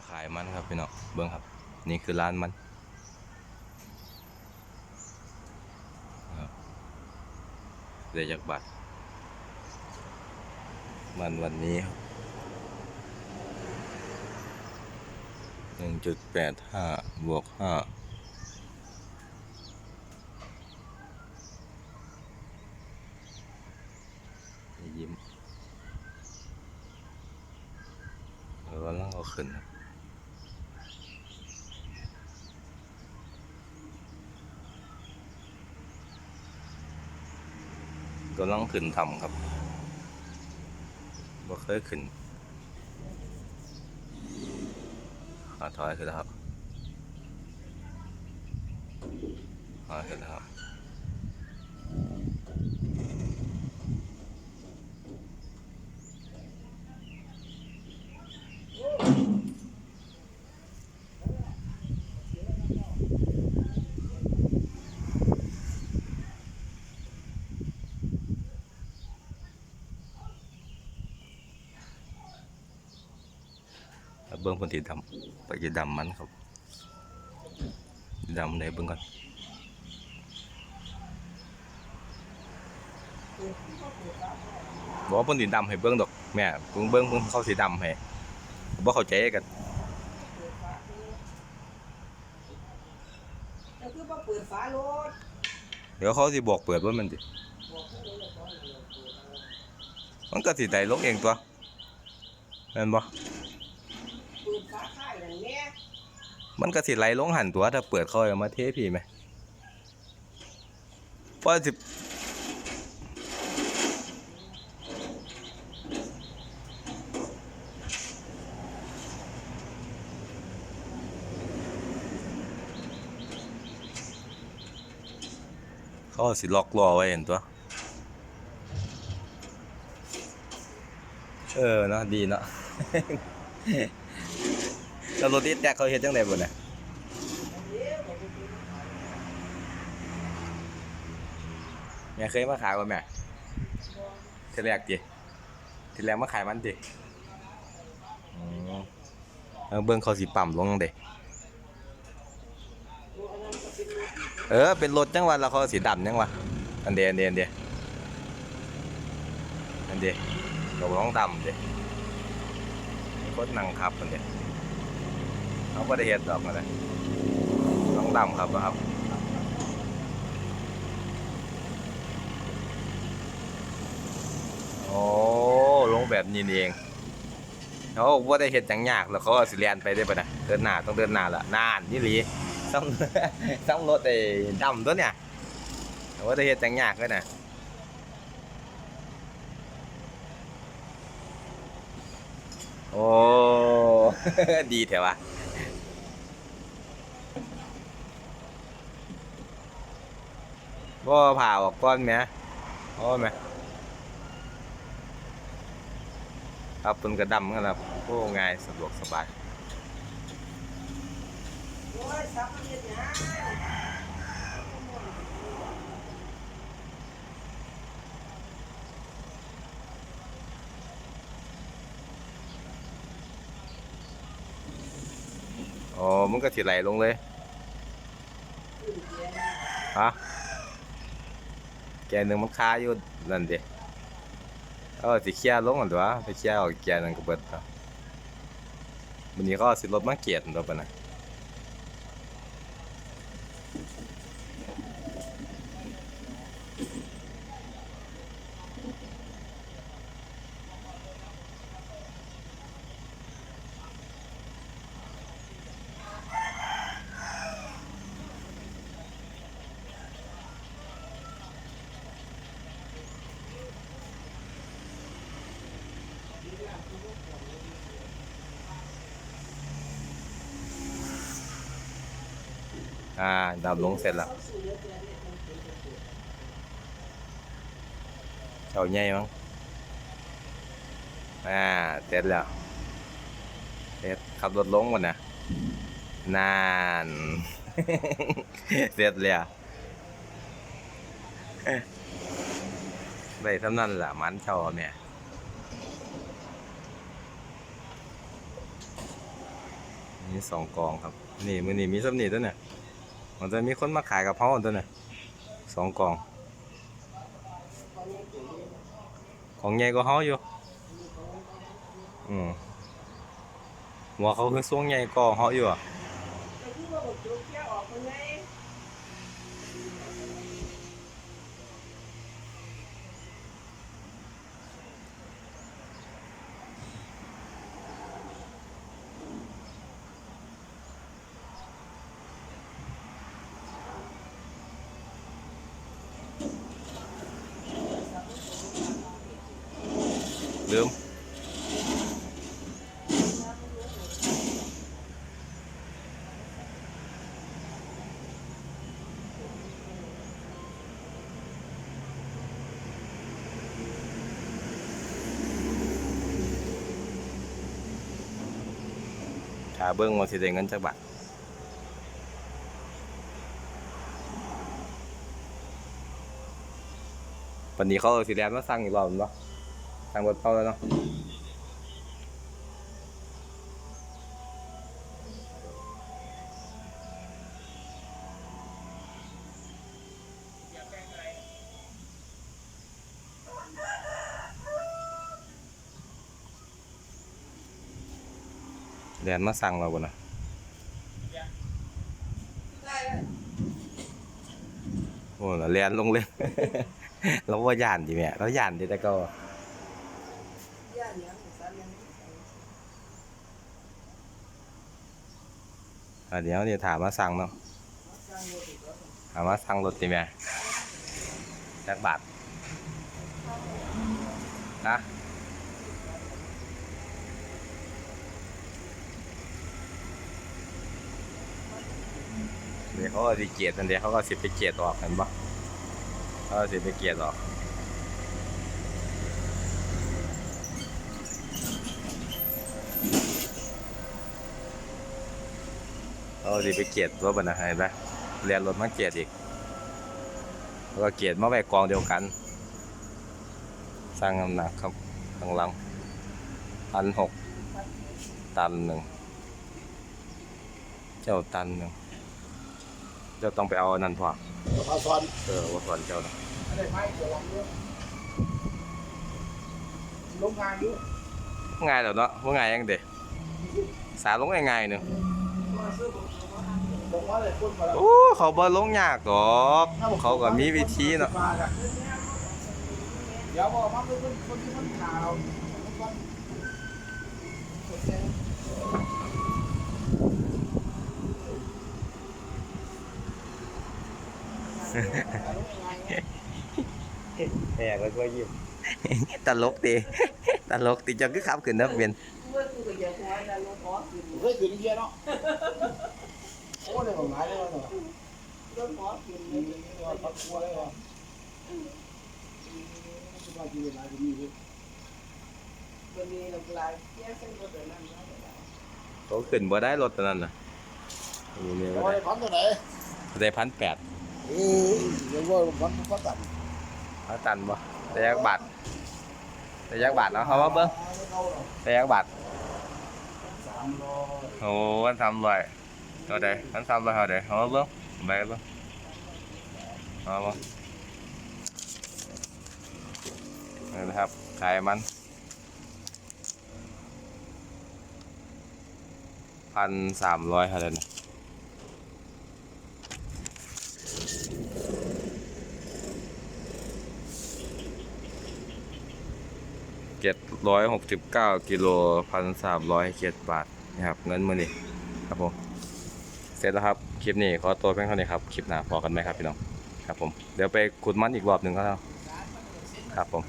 มาขายมันครับพี่น้องเบิ้งครับ นี่คือร้านมันเดี๋ยวจากบัตรมันวันนี้หนึ่งจุดแปดห้าบวกห้ายิ้มแล้วก็ล่างเอาขึ้นครับ กำลังขึ้นทำครับบ่เคยขึ้นขาถอยขึ้นแล้วครับถอยขึ้นแล้วครับ เบิ้งเพนสีดำไปจะดำมันครับดำไหนเบิ้งก่อนบอกว่าเพนสีดำให้เบิ้งดอกแม่เบิ้งเบิ้งเบิ้งเขาสีดำให้บ่เข้าใจกันแล้วคือว่าเปิดฝารถเดี๋ยวเขาสิบอกเปิดว่ามันดิบอกให้เลยก่อนเลยเปิดเอามันก็สิได้ลงเองตัวเห็นบ่ มันก็สิไหลลงหันตัวถ้าเปิดเขาเอามาเทพี่ไหมพราะสิเขาสิล็อกล้อไว้เห็นตัว เออเนาะดีเนาะ แล้วรถติดแตกเขาเฮ็ดจังไดบ่เนี่ยแม่เคยมาขายบ่แม่ทีแรกติทีแรกมาขายมันติอืมเอาเบิ่งเขาสิปั๊มลงเด้เออ เป็นรถจังหวะแล้วเขาสีดำจังวะอันเดอันเดอันเดอันเดเราต้องดำเด้มีคนนั่งขับอันเด เขาก็ได้เห็ดดอกนะต้องดำครับครับโอ้ลงแบบนี้เองเขาว่าได้เห็ดจังยากแล้วเขาสิเรียนไปได้ปะนะเดินหน้าต้องเดินหน้าละนานนี่หลีต้องต้องรถไอ้ดำตัวเนี่ยว่าได้เห็ดจังยากเลยนะโอ้ ดีแถวะ ก็ผ่าออกก้อนไหมโอ้ไหมครับเป็นกระดำกันครับโอ้ง่ายสะดวกสบายอ๋อมันก็สิไหลลงเลยฮะ แกนหนึ่งมันคาอยู่นั่นเดีเออสิเคลียร์ลงก่อนตัวไปเคลียร์ออกแกนึงก็เบิดตัววันนี้ก็สิรถมาเกียรตัวปะนะ อ่าดำลงเสร็จแล้วเขาสู้เยอะเกินเนี่ยมันเป็นกระปุกเจ้าใหญ่มั้งอ่าเสร็จแล้วเสร็จขับรถลงก่อนนะนานเสร็จแล้วได้ทำนั่นแหละมันช่าเนี่ยมีสองกองครับ นี่มือนี่มีสำนีตัวเนี่ย มันจะมีคนมาขายกับเพราตัวนี่ยสองกล่อง ของใหญ่ก็เฮาอยู่ อืมหัวเขาคือส่วงใหญ่ก็เฮาอยู่อะ แต่ที่ว่าบอกจุกแค่ออกมาไง ลืมถ้าเบิ่งว่าสิได้เงินจักบาทวันนี้เขาสิแลนมาสั่งอีกรอบเนาะสั่งรถเขาแล้วเนาะแลนมาสั่งเราบ่นะโอ้แล้วแลนลงเลย เราว่าย่านดิแม่เราย่านดิแต่ก็ ย่าเลี้ยงสาเลี้ยง อะ เดี๋ยวเดี๋ยวถามมาสั่งเนาะถามมาสั่งรถดิแม่จักบาทนะเดี๋ยวเขาก็สิเกียดอันเดียวเขาก็สิไปเกียดออกเห็นปะเขาก็สิไปเกียดออก เอาสิไปเกียดรถบรรทุกเห็นไหมเรียนรถมาเกียดอีกแล้วก็เกียดมาไว้กองเดียวกัน สร้างน้ำหนักครับข้างหลังพันหกตันหนึ่งเจ้าตันหนึ่งเจ้าต้องไปเอาอันนั่นพอพาซอนเออว่าสอนเจ้านะอะไรไม้เกี่ยวลำด้วยลงงานด้วยง่ายแล้วเนาะว่าง่ายยังเด็สาลงง่ายๆเนาะลง โอ้เขาบ่ลงยากดอกเขาก็มีวิธีเนาะเดี๋ยวบอกมาเป็นคนที่มันข่าวคนแม่ก็ก็ยิ้มตลกดีตลกดีจังคือขับขึ้นนักเรียน แต่รถหอขึ้นเคยขึ้นเยอะเนาะโอ้เลยผมหมายเลยว่าเนาะรถหอขึ้นเลมียว่าปักกัวเลยว่าสบายดีเวลาดีนี่วันนี้เรากลายแยกเส้นรถเดินนั่นแล้วเขาขึ้นบ่ได้รถตัวนั้นน่ะอยู่นี่โอ้บ่ยได้พันตัวไหนได้พันแปดเอ้ยเดี๋ยวว่าพันก็ตัดเขาตันบ่ได้ยักบาทได้ยักบาทเนาะเขาว่าเบิ่งได้ยักบาทสามร้อยโอ้วันทำไรเท่าใดพันสามร้อยเท่าใดเขาว่าเบิ่งไปเบิ่งเอาบ่นี่นะครับขายมันพันสามร้อยเท่านั้นเจ็ดร้อยหกสิบเก้ากิโลพันสามร้อยเจ็ดบาท นะครับเงินมือนี่ครับผมเสร็จแล้วครับคลิปนี้ขอตัวเพียงเท่านี้ครับคลิปหน้าพอกันไหมครับพี่น้องครับผมเดี๋ยวไปขุดมันอีกรอบหนึ่งก็แล้วครับผม